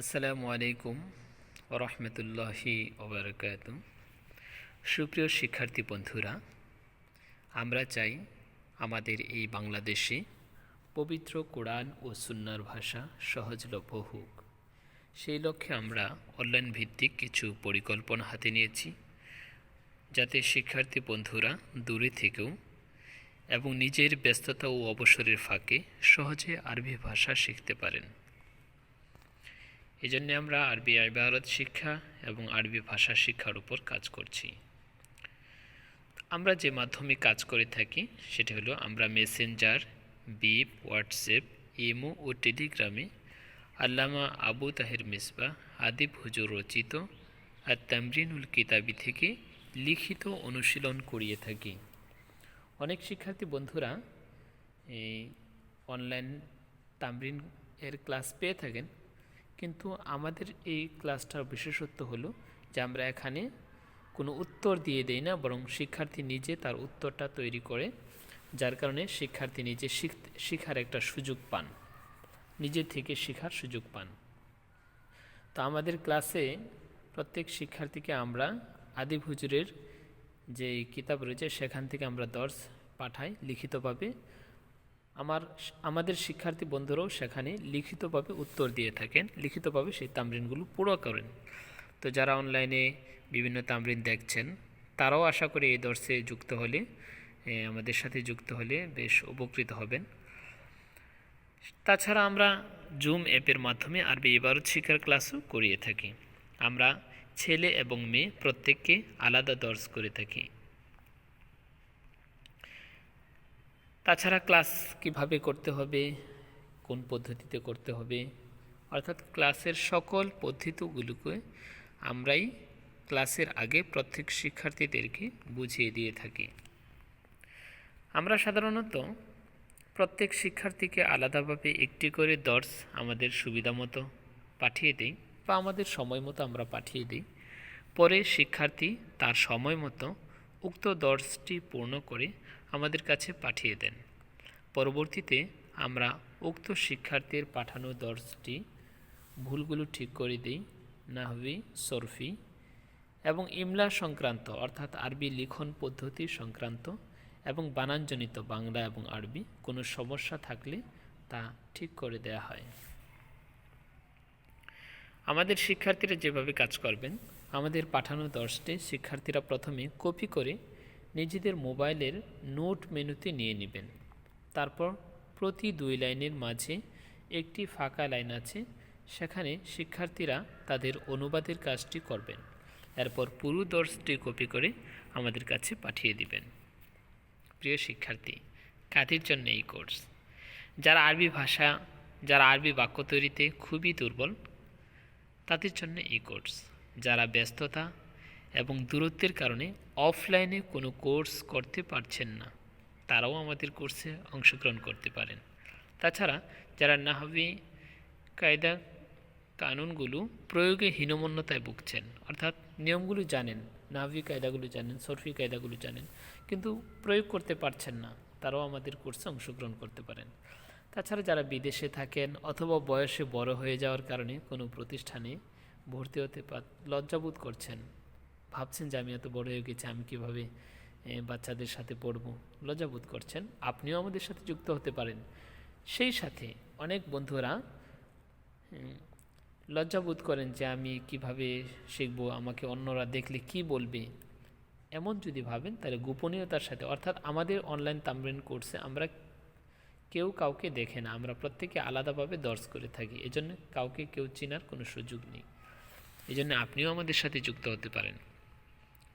আসসালামু আলাইকুম রহমতুল্লাহি ওবরাকাত সুপ্রিয় শিক্ষার্থী বন্ধুরা, আমরা চাই আমাদের এই বাংলাদেশে পবিত্র কোরআন ও সুন্নার ভাষা সহজলভ্য হোক। সেই লক্ষ্যে আমরা অনলাইন ভিত্তিক কিছু পরিকল্পনা হাতে নিয়েছি, যাতে শিক্ষার্থী বন্ধুরা দূরে থেকেও এবং নিজের ব্যস্ততা ও অবসরের ফাঁকে সহজে আরবি ভাষা শিখতে পারেন। এই জন্যে আমরা আরবি ইবারত শিক্ষা এবং আরবি ভাষা শিক্ষার উপর কাজ করছি। আমরা যে মাধ্যমে কাজ করে থাকি, সেটি হলো আমরা মেসেঞ্জার বিপ হোয়াটসঅ্যাপ ইমো ও টেলিগ্রামে আল্লামা আবু তাহের মিসবা, আদিব হুজুর রচিত আর তামরিনুল কিতাবি থেকে লিখিত অনুশীলন করিয়ে থাকি। অনেক শিক্ষার্থী বন্ধুরা এই অনলাইন তামরিন এর ক্লাস পেয়ে থাকেন। কিন্তু আমাদের এই ক্লাসটার বিশেষত্ব হলো যে আমরা এখানে কোনো উত্তর দিয়ে দেই না, বরং শিক্ষার্থী নিজে তার উত্তরটা তৈরি করে, যার কারণে শিক্ষার্থী নিজে শেখার একটা সুযোগ পান। নিজের থেকে শেখার সুযোগ পান। তো আমাদের ক্লাসে প্রত্যেক শিক্ষার্থীকে আমরা আদিব হুজুরের যে কিতাব রয়েছে, সেখান থেকে আমরা দর্শ পাঠাই লিখিতভাবে। আমার আমাদের শিক্ষার্থী বন্ধুরাও সেখানে লিখিতভাবে উত্তর দিয়ে থাকেন, লিখিতভাবে সেই তামরিনগুলো পুরো করেন। তো যারা অনলাইনে বিভিন্ন তামরিন দেখছেন, তারাও আশা করি এই দর্শে যুক্ত হলে আমাদের সাথে যুক্ত হলে বেশ উপকৃত হবেন। তাছাড়া আমরা জুম অ্যাপের মাধ্যমে আরবি ইবারত শিক্ষার ক্লাসও করিয়ে থাকি। আমরা ছেলে এবং মেয়ে প্রত্যেককে আলাদা দর্শ করে থাকি। তাছাড়া ক্লাস কীভাবে করতে হবে, কোন পদ্ধতিতে করতে হবে, অর্থাৎ ক্লাসের সকল পদ্ধতিগুলোকে আমরাই ক্লাসের আগে প্রত্যেক শিক্ষার্থীদেরকে বুঝিয়ে দিয়ে থাকি। আমরা সাধারণত প্রত্যেক শিক্ষার্থীকে আলাদাভাবে একটি করে দর্শ আমাদের সুবিধা মতো পাঠিয়ে দিই বা আমাদের সময় মতো আমরা পাঠিয়ে দিই। পরে শিক্ষার্থী তার সময় মতো উক্ত দর্শটি পূর্ণ করে আমাদের কাছে পাঠিয়ে দেন। পরবর্তীতে আমরা উক্ত শিক্ষার্থীর পাঠানো দর্শটি ভুলগুলো ঠিক করে দিই, নাহবি, সরফি এবং ইমলা সংক্রান্ত অর্থাৎ আরবি লিখন পদ্ধতি সংক্রান্ত এবং বানানজনিত বাংলা এবং আরবি কোনো সমস্যা থাকলে তা ঠিক করে দেয়া হয়। আমাদের শিক্ষার্থীরা যেভাবে কাজ করবেন, আমাদের পাঠানো দর্শটি শিক্ষার্থীরা প্রথমে কপি করে নিজেদের মোবাইলের নোট মেনুতে নিয়ে নেবেন। তারপর প্রতি দুই লাইনের মাঝে একটি ফাঁকা লাইন আছে, সেখানে শিক্ষার্থীরা তাদের অনুবাদের কাজটি করবেন। এরপর পুরো দর্শটি কপি করে আমাদের কাছে পাঠিয়ে দিবেন। প্রিয় শিক্ষার্থী, কাদের জন্য এই কোর্স? যারা আরবি ভাষা, যারা আরবি বাক্য তৈরিতে খুবই দুর্বল, তাদের জন্য এই কোর্স। যারা ব্যস্ততা এবং দূরত্বের কারণে অফলাইনে কোনো কোর্স করতে পারছেন না। তারাও আমাদের কোর্সে অংশগ্রহণ করতে পারেন। তাছাড়া যারা নাহবি কায়দা কানুনগুলো প্রয়োগে হীনমন্যতায় ভুগছেন, অর্থাৎ নিয়মগুলো জানেন নাহবি কায়দাগুলো জানেন, সরফি কায়দাগুলো জানেন, কিন্তু প্রয়োগ করতে পারছেন না, তারাও আমাদের কোর্সে অংশগ্রহণ করতে পারেন। তাছাড়া যারা বিদেশে থাকেন অথবা বয়সে বড় হয়ে যাওয়ার কারণে কোনো প্রতিষ্ঠানে ভর্তি হতে পা, লজ্জাবোধ করছেন ভাবছেন যে আমি এত বড় হয়ে গেছি, আমি কীভাবে বাচ্চাদের সাথে পড়ব? লজ্জাবোধ করছেন। আপনিও আমাদের সাথে যুক্ত হতে পারেন। সেই সাথে অনেক বন্ধুরা লজ্জাবোধ করেন যে আমি কীভাবে শিখব, আমাকে অন্যরা দেখলে কি বলবে? এমন যদি ভাবেন, তাহলে গোপনীয়তার সাথে, অর্থাৎ আমাদের অনলাইন তামরিন কোর্সে আমরা কেউ কাউকে দেখে না, আমরা প্রত্যেকে আলাদাভাবে দর্শ করে থাকি। এজন্য কাউকে কেউ চেনার কোনো সুযোগ নেই। এই জন্য আপনিও আমাদের সাথে যুক্ত হতে পারেন।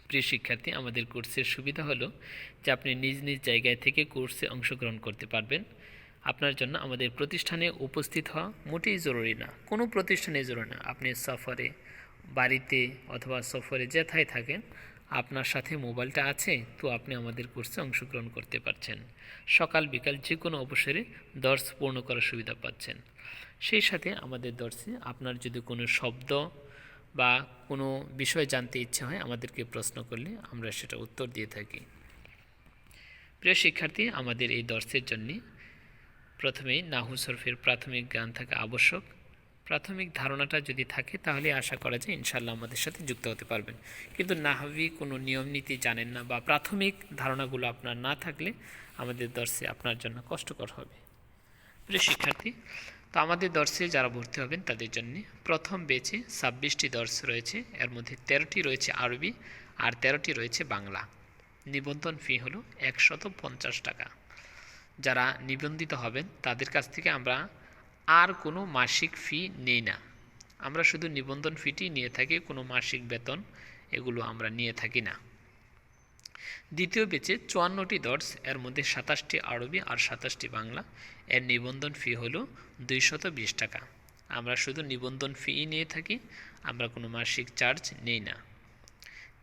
প্রিয় শিক্ষার্থী, আমাদের কোর্সের সুবিধা হলো যে আপনি নিজ নিজ জায়গায় থেকে কোর্সে অংশগ্রহণ করতে পারবেন। আপনার জন্য আমাদের প্রতিষ্ঠানে উপস্থিত হওয়া মোটেই জরুরি না। কোনো প্রতিষ্ঠানে জরুরি না। আপনি সফরে, বাড়িতে অথবা সফরে যেথায় থাকেন, আপনার সাথে মোবাইলটা আছে, তো আপনি আমাদের কোর্সে অংশগ্রহণ করতে পারছেন। সকাল, বিকাল যে কোনো অবসরে দর্শ পূর্ণ করার সুবিধা পাচ্ছেন। সেই সাথে আমাদের দর্শে আপনার যদি কোনো শব্দ বা কোনো বিষয় জানতে ইচ্ছা হয়, আমাদেরকে প্রশ্ন করলে আমরা সেটা উত্তর দিয়ে থাকি। প্রিয় শিক্ষার্থী, আমাদের এই দর্শের জন্যে প্রথমেই নাহু সরফের প্রাথমিক জ্ঞান থাকা আবশ্যক। প্রাথমিক ধারণাটা যদি থাকে, তাহলে আশা করা যায় ইনশাল্লাহ আমাদের সাথে যুক্ত হতে পারবেন। কিন্তু নাহাবি কোনো নিয়ম নীতি জানেন না বা প্রাথমিক ধারণাগুলো আপনার না থাকলে আমাদের দর্শে আপনার জন্য কষ্টকর হবে। প্রিয় শিক্ষার্থী, তো আমাদের দর্শে যারা ভর্তি হবেন তাদের জন্য প্রথম বেচে ছাব্বিশটি দর্শ রয়েছে। এর মধ্যে তেরোটি রয়েছে আরবি আর তেরোটি রয়েছে বাংলা। নিবন্ধন ফি হলো একশত পঞ্চাশ টাকা। যারা নিবন্ধিত হবেন, তাদের কাছ থেকে আমরা আর কোনো মাসিক ফি নেই না। আমরা শুধু নিবন্ধন ফিটি নিয়ে থাকি, কোনো মাসিক বেতন এগুলো আমরা নিয়ে থাকি না। দ্বিতীয় বেচে চুয়ান্নটি দর্স এর মধ্যে সাতাশটি আরবি আর সাতাশটি বাংলা। এর নিবন্ধন ফি হলো দুইশত বিশ টাকা। আমরা শুধু নিবন্ধন ফি নিয়ে থাকি, আমরা কোনো মাসিক চার্জ নেই না।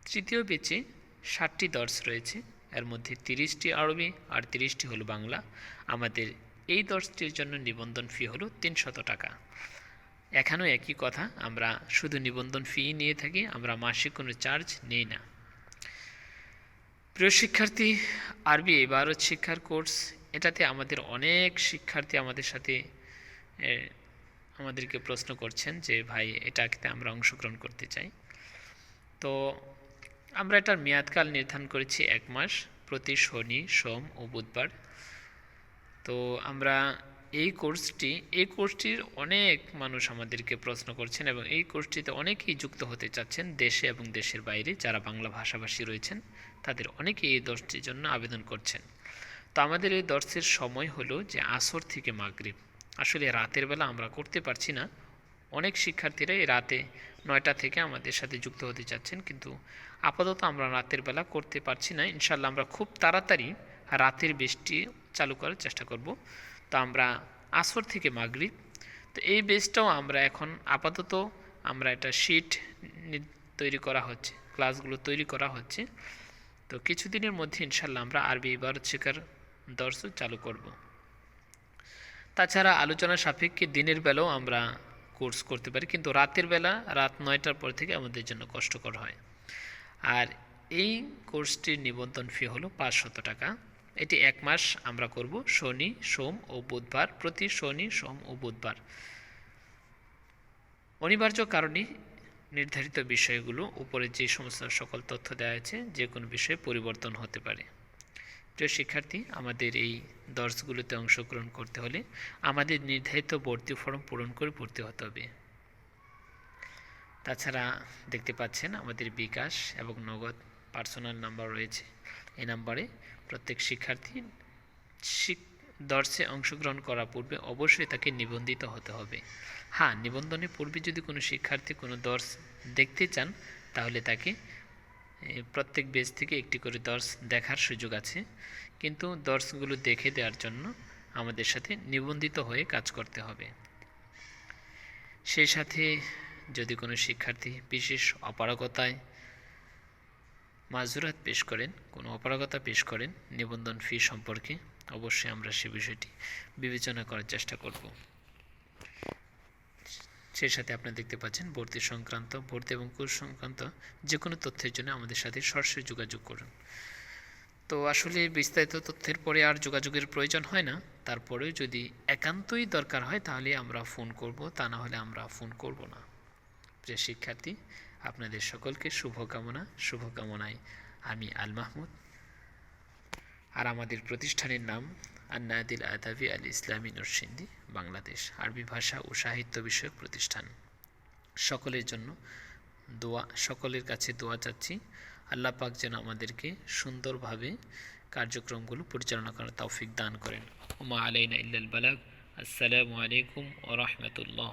তৃতীয় বেচে ষাটটি দর্স রয়েছে, এর মধ্যে তিরিশটি আরবি আর তিরিশটি হলো বাংলা। আমাদের এই দর্শটির জন্য নিবন্ধন ফি হলো তিনশত টাকা। এখানেও একই কথা, আমরা শুধু নিবন্ধন ফি নিয়ে থাকি, আমরা মাসিক কোনো চার্জ নেই না। প্রিয় শিক্ষার্থী, আরবি ভারত শিক্ষার কোর্স, এটাতে আমাদের অনেক শিক্ষার্থী আমাদের সাথে আমাদেরকে প্রশ্ন করছেন যে, ভাই, এটাতে আমরা অংশগ্রহণ করতে চাই। তো আমরা এটার মেয়াদকাল নির্ধারণ করেছি এক মাস, প্রতি শনি, সোম ও বুধবার। তো আমরা এই কোর্সটি, এই কোর্সটির অনেক মানুষ আমাদেরকে প্রশ্ন করছেন এবং এই কোর্সটিতে অনেকেই যুক্ত হতে চাচ্ছেন দেশে এবং দেশের বাইরে, যারা বাংলা ভাষাভাষী রয়েছেন। তাদের অনেকেই এই দর্শটির জন্য আবেদন করছেন। তো আমাদের এই দর্শের সময় হলো যে আসর থেকে মাগরিব। আসলে রাতের বেলা আমরা করতে পারছি না। অনেক শিক্ষার্থীরা এই রাতে নয়টা থেকে আমাদের সাথে যুক্ত হতে চাচ্ছেন, কিন্তু আপাতত আমরা রাতের বেলা করতে পারছি না। ইনশাল্লাহ আমরা খুব তাড়াতাড়ি রাতের বেশটি চালু করার চেষ্টা করব। তো আমরা আসর থেকে মাগরিব। তো এই বেসটাও আমরা এখন আপাতত আমরা একটা শিট তৈরি করা হচ্ছে, ক্লাসগুলো তৈরি করা হচ্ছে। তো কিছুদিনের মধ্যে ইনশাল্লাহ আমরা আরবি ইবারত শেখার দর্শ চালু করব। তাছাড়া আলোচনা সাপেক্ষে দিনের বেলাও আমরা কোর্স করতে পারি, কিন্তু রাতের বেলা, রাত নয়টার পর থেকে আমাদের জন্য কষ্টকর হয়। আর এই কোর্সটির নিবন্ধন ফি হলো পাঁচশত টাকা। এটি এক মাস আমরা করব, শনি, সোম ও বুধবার, প্রতি শনি, সোম ও বুধবার। অনিবার্য কারণে নির্ধারিত বিষয়গুলো উপরে যে সমস্ত সকল তথ্য দেওয়া আছে, যে কোনো বিষয়ে পরিবর্তন হতে পারে। প্রিয় শিক্ষার্থী, আমাদের এই দর্শগুলোতে অংশগ্রহণ করতে হলে আমাদের নির্ধারিত ভর্তি ফর্ম পূরণ করে ভর্তি হতে হবে। তাছাড়া দেখতে পাচ্ছেন আমাদের বিকাশ এবং নগদ পার্সোনাল নাম্বার রয়েছে। এই নাম্বারে প্রত্যেক শিক্ষার্থী শিক দর্শে অংশগ্রহণ করার পূর্বে অবশ্যই তাকে নিবন্ধিত হতে হবে। হ্যাঁ নিবন্ধনের পূর্বে যদি কোনো শিক্ষার্থী কোনো দর্শ দেখতে চান, তাহলে তাকে প্রত্যেক বেজ থেকে একটি করে দর্শ দেখার সুযোগ আছে। কিন্তু দর্শগুলো দেখে দেওয়ার জন্য আমাদের সাথে নিবন্ধিত হয়ে কাজ করতে হবে। সেই সাথে যদি কোনো শিক্ষার্থী বিশেষ অপারগতায় মাজুরাত পেশ করেন, কোনো অপারগতা পেশ করেন নিবন্ধন ফি সম্পর্কে, অবশ্যই আমরা সে বিষয়টি বিবেচনা করার চেষ্টা করব। সেই সাথে আপনারা দেখতে পাচ্ছেন ভর্তি সংক্রান্ত, ভর্তি এবং কোর্স সংক্রান্ত যে কোনো তথ্যের জন্য আমাদের সাথে সরাসরি যোগাযোগ করুন। তো আসলে বিস্তারিত তথ্যের পরে আর যোগাযোগের প্রয়োজন হয় না, তারপরেও যদি একান্তই দরকার হয় তাহলে আমরা ফোন করব, তা না হলে আমরা ফোন করব না। যে শিক্ষার্থী আপনাদের সকলকে শুভকামনা, শুভকামনায় আমি আল মাহমুদ। আর আমাদের প্রতিষ্ঠানের নাম আন্নাদিল আদাবি আল ইসলামী নরসিন্দি বাংলাদেশ আরবি ভাষা ও সাহিত্য বিষয়ক প্রতিষ্ঠান। সকলের জন্য দোয়া, সকলের কাছে দোয়া চাচ্ছি। আল্লাহ পাক যেন আমাদেরকে সুন্দরভাবে কার্যক্রমগুলো পরিচালনা করার তৌফিক দান করেন। ওমা আলাইনা ইল্লাল বালাগ। আসসালামু আলাইকুম ও রহমতুল্লাহ।